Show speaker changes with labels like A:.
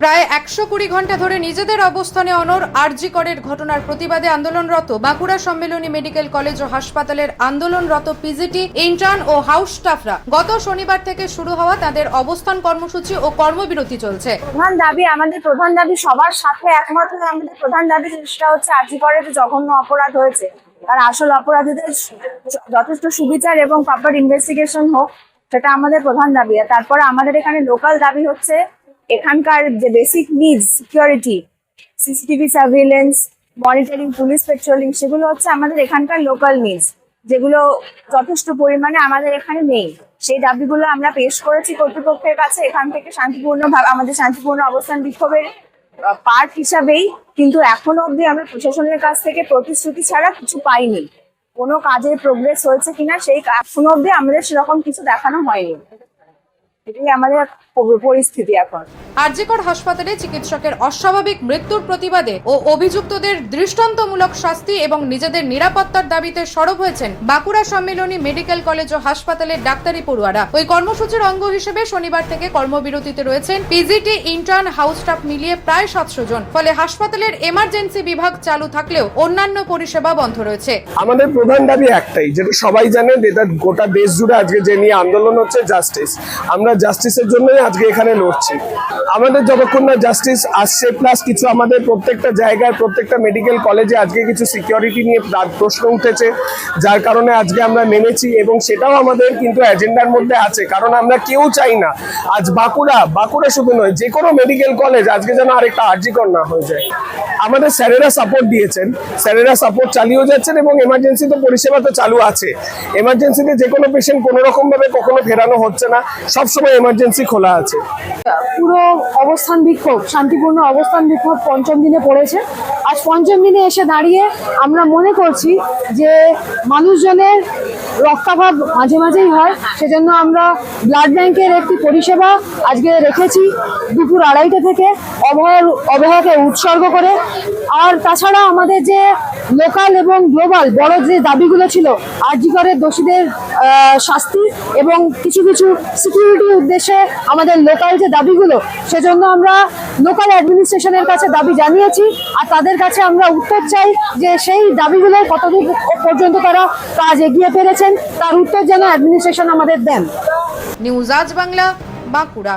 A: প্রায় একশো কুড়ি ঘণ্টা ধরে নিজেদের অবস্থানে অনর আরজি করের ঘটনার প্রতিবাদে আন্দোলনরত বাঁকুড়া সম্মেলনী মেডিকেল কলেজ ও হাসপাতালের আন্দোলনরত পিজিটি, ইন্টার্ন ও হাউস স্টাফরা গত শনিবার থেকে শুরু হওয়া তাদের অবস্থান কর্মসূচি ও কর্মবিরতি চলছে।
B: প্রধান দাবি, আমাদের প্রধান দাবি সবার সাথে একমত হয়ে আমাদের প্রধান দাবি সেটা হচ্ছে আর্জি করে যে জঘন্য অপরাধ হয়েছে। তার আসল অপরাধীদের যথেষ্ট সুবিচার এবং প্রপার ইনভেস্টিগেশন হোক, সেটা আমাদের প্রধান দাবি। আর তারপরে আমাদের এখানে লোকাল দাবি হচ্ছে এখানকার যে basic needs security CCTV surveillance monitoring police patrolling সেগুলো হচ্ছে আমাদের এখানকার লোকাল নিডস যেগুলো যথেষ্ট পরিমাণে আমাদের এখানে নেই। সেই দাবিগুলো আমরা পেশ করেছি কর্তৃপক্ষের কাছে, এখান থেকে শান্তিপূর্ণ আমাদের শান্তিপূর্ণ অবস্থান বিক্ষোভের পার্ট হিসাবেই, কিন্তু এখনও অবধি আমরা প্রশাসনের কাছ থেকে প্রতিশ্রুতি ছাড়া কিছু পাইনি। কোনো কাজের প্রোগ্রেস হয়েছে কিনা, সেই এখনও অবধি আমাদের সেরকম কিছু দেখানো হয়নি। এটাই আমাদের পরিস্থিতি এখন।
A: আরজিকর হাসপাতালে চিকিৎসকের অস্বাভাবিক মৃত্যুর প্রতিবাদে ও অভিযুক্তদের দৃষ্টান্তমূলক শাস্তি এবং নিজেদের নিরাপত্তার দাবিতে সরব হয়েছেন বাঁকুড়া সম্মেলনী মেডিকেল কলেজ ও হাসপাতালের ডাক্তারি পড়ুয়ারা। ওই কর্মসূচির অঙ্গ হিসেবে শনিবার থেকে কর্মবিরতিতে রয়েছেন পিজিটি ইন্টার্ন হাউস স্টাফ মিলিয়ে প্রায় সাতশো জন। ফলে হাসপাতালের এমার্জেন্সি বিভাগ চালু থাকলেও অন্যান্য পরিষেবা বন্ধ রয়েছে।
C: আমাদের প্রধান দাবি একটাই যেটা সবাই জানেন গোটা দেশ জুড়ে আজকে যে নিয়ে আন্দোলন হচ্ছে জাস্টিস আমরা জাস্টিসের জন্যই আজকে এখানে লড়ছি। আমাদের যতক্ষণ না জাস্টিস আসছে প্লাস কিছু আমাদের প্রত্যেকটা জায়গায়, প্রত্যেকটা মেডিকেল কলেজে আজকে কিছু সিকিউরিটি নিয়ে প্রা- প্রশ্ন উঠেছে, যার কারণে আজকে আমরা নেমেছি এবং সেটাও আমাদের কিন্তু এজেন্ডার মধ্যে আছে। কারণ আমরা কেউ চাই না। আজ বাঁকুড়া বাঁকুড়া শুধু নয় যে কোনো মেডিকেল কলেজ আজকে যেন আরেকটা আর্জিকর না হয়ে যায়। আমাদের স্যারেরা সাপোর্ট দিয়েছেন। স্যারেরা সাপোর্ট চালিয়েও যাচ্ছেন এবং এমার্জেন্সি তো পরিষেবা তো চালু আছে। এমার্জেন্সিতে যে কোনো পেশেন্ট কোনো রকম ভাবে কখনো ফেরানো হচ্ছে না। সবসময় এমার্জেন্সি খোলা আছে।
D: পুরো অবস্থান বিক্ষোভ, শান্তিপূর্ণ অবস্থান বিক্ষোভ পঞ্চম দিনে পড়েছে। আজ পঞ্চম দিনে এসে দাঁড়িয়ে আমরা মনে করছি যে মানুষজনের রক্তাভাব মাঝে মাঝেই হয়, সেজন্য আমরা ব্লাড ব্যাংকের একটি পরিষেবা আজকে রেখেছি দুপুর আড়াইটা থেকে অবহার, অবহাকে উৎসর্গ করে। আর তাছাড়া আমাদের যে লোকাল এবং গ্লোবাল বড় যে দাবিগুলো ছিল আরজিকরের দোষীদের শাস্তি এবং কিছু কিছু সিকিউরিটি উদ্দেশ্যে আমাদের লোকাল যে দাবিগুলো, সেজন্য আমরা লোকাল অ্যাডমিনিস্ট্রেশনের কাছে দাবি জানিয়েছি আর তাদের কাছে আমরা উত্তর চাই যে সেই দাবিগুলো কতদূর পর্যন্ত তারা কাজ এগিয়ে পেরেছেন, তার উত্তর যেন অ্যাডমিনিস্ট্রেশন আমাদের দেন।
A: নিউজ আজ বাংলা, বাঁকুড়া।